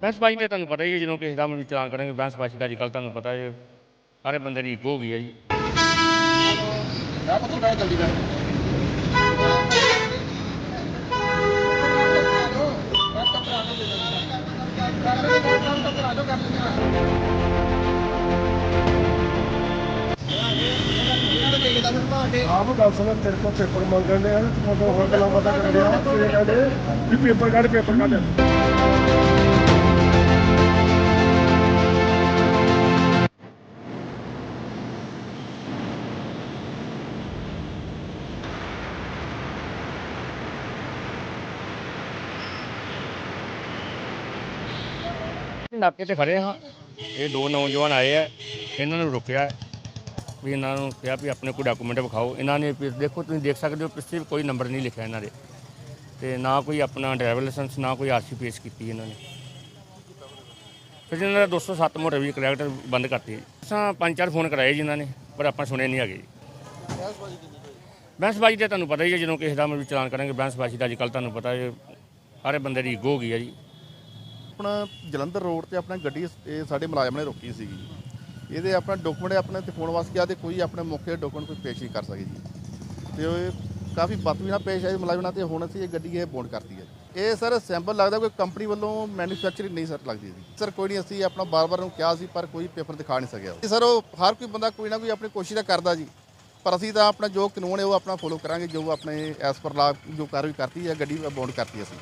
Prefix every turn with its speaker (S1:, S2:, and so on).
S1: ਬਹਿਸਬਾਜ਼ੀ ਤੇ ਤੁਹਾਨੂੰ ਪਤਾ ਹੀ ਹੈ, ਜਦੋਂ ਕਿਸੇ ਦਾ ਵੀ ਚਲਾਨ ਕਰਾਂਗੇ ਬਹਿਸਬਾਜ਼ੀ ਦਾ ਅੱਜ ਕੱਲ੍ਹ ਤੁਹਾਨੂੰ ਪਤਾ ਹੈ ਸਾਰੇ ਬੰਦੇ ਦੀ ਈਗੋ ਹੋ ਗਈ ਹੈ ਜੀ।
S2: ਆਪ ਗੱਲ ਸੁਣ, ਤੇਰੇ ਕੋਲ ਪੇਪਰ ਮੰਗਣ ਦੇ ਆ, ਤੇ ਤੁਹਾਨੂੰ ਹੋਰ ਗੱਲਾਂ ਪਤਾ ਕਰ ਰਿਹਾ ਤੇ ਕਹਿੰਦੇ ਵੀ ਪੇਪਰ ਕੱਢ ਪੇਪਰ ਕੱਢ।
S1: ਨਾਕੇ ਤੇ ਖੜੇ ਹਾਂ। ਇਹ ਦੋ ਨੌਜਵਾਨ ਆਏ ਆ। ਇਹਨਾਂ ਨੂੰ ਰੁਕਿਆ ਵੀ ਇਹਨਾਂ ਨੂੰ ਕਿਹਾ ਵੀ ਆਪਣੇ ਕੋਈ ਡਾਕੂਮੈਂਟ ਵਿਖਾਓ। ਇਹਨਾਂ ਨੇ ਵੀ ਦੇਖੋ, ਤੁਸੀਂ ਦੇਖ ਸਕਦੇ ਹੋ, ਪਿੱਛੇ ਵੀ ਕੋਈ ਨੰਬਰ ਨਹੀਂ ਲਿਖਿਆ ਇਹਨਾਂ ਦੇ। ਤੇ ਨਾ ਕੋਈ ਆਪਣਾ ਡਰਾਈਵਰ ਲਾਇਸੈਂਸ ਨਾ ਕੋਈ ਆਰਸੀ ਪੇਸ਼ ਕੀਤੀ ਇਹਨਾਂ ਨੇ। ਫਿਰ ਇਹਨਾਂ ਦਾ 207 ਮੋਟਰ ਵੀ ਕਰੈਕਟਰ ਬੰਦ ਕਰਤੀ। ਅਸਾਂ ਪੰਜ ਚਾਰ ਫੋਨ ਕਰਾਏ ਇਹਨਾਂ ਨੇ, ਪਰ ਆਪਾਂ ਸੁਣੇ ਨਹੀਂ ਹੈਗੇ ਬਹਿਸਬਾਜ਼ੀ ਤੇ ਤੁਹਾਨੂੰ ਪਤਾ ਹੀ ਹੈ, ਜਦੋਂ ਕਿਸੇ ਦਾ ਵੀ ਚਲਾਨ ਕਰਾਂਗੇ, ਬਹਿਸਬਾਜ਼ੀ ਦਾ ਅੱਜ ਕੱਲ੍ਹ ਤੁਹਾਨੂੰ ਪਤਾ ਹੈ ਸਾਰੇ ਬੰਦੇ ਦੀ ਈਗੋ ਹੋ ਗਈ ਹੈ ਜੀ।
S3: ਆਪਣਾ ਜਲੰਧਰ ਰੋਡ ਤੇ ਆਪਣਾ ਗੱਡੀ ਇਹ ਸਾਡੇ ਮੁਲਾਜ਼ਮ ਨੇ ਰੋਕੀ ਸੀਗੀ ਇਹਦੇ ਆਪਣਾ ਡਾਕੂਮੈਂਟ ਆਪਣੇ ਤੇ ਫੋਨ ਵਾਸਤੇ ਕਿਹਾ ਤੇ ਕੋਈ ਆਪਣੇ ਮੌਕੇ ਡਾਕੂਮੈਂਟ ਕੋਈ ਪੇਸ਼ ਨਹੀਂ ਕਰ ਸਕੇ ਜੀ। ਤੇ ਉਹ ਕਾਫੀ ਬਦਤਮੀਜ਼ੀ ਨਾਲ ਪੇਸ਼ ਆਏ ਮੁਲਾਜ਼ਮ ਨਾਲ ਤੇ ਹੁਣ ਅਸੀਂ ਇਹ ਗੱਡੀ ਇਹ ਬੋਂਡ ਕਰਤੀ ਹੈ ਇਹ ਸਰ ਸੈਂਪਲ ਲੱਗਦਾ ਕੋਈ ਕੰਪਨੀ ਵੱਲੋਂ ਮੈਨੂਫੈਕਚਰਿੰਗ ਨਹੀਂ ਸਰ ਲੱਗਦੀ ਸੀ ਸਰ ਕੋਈ ਨਹੀਂ, ਅਸੀਂ ਆਪਣਾ ਬਾਰ-ਬਾਰ ਨੂੰ ਕਿਹਾ ਸੀ ਪਰ ਕੋਈ ਪੇਪਰ ਦਿਖਾ ਨਹੀਂ ਸਕਿਆ। ਸਰ ਉਹ ਹਰ ਕੋਈ ਬੰਦਾ ਕੋਈ ਨਾ ਕੋਈ ਆਪਣੀ ਕੋਸ਼ਿਸ਼ ਤਾਂ ਕਰਦਾ ਜੀ। ਪਰ ਅਸੀਂ ਤਾਂ ਆਪਣਾ ਜੋ ਕਾਨੂੰਨ ਹੈ ਉਹ ਆਪਣਾ ਫੋਲੋ ਕਰਾਂਗੇ, ਜੋ ਆਪਣੇ ਐਸ ਪਰ ਲਾ ਜੋ ਕਾਰਵਾਈ ਕਰਤੀ ਹੈ, ਗੱਡੀ ਬੌਂਡ ਕਰਤੀ ਅਸੀਂ।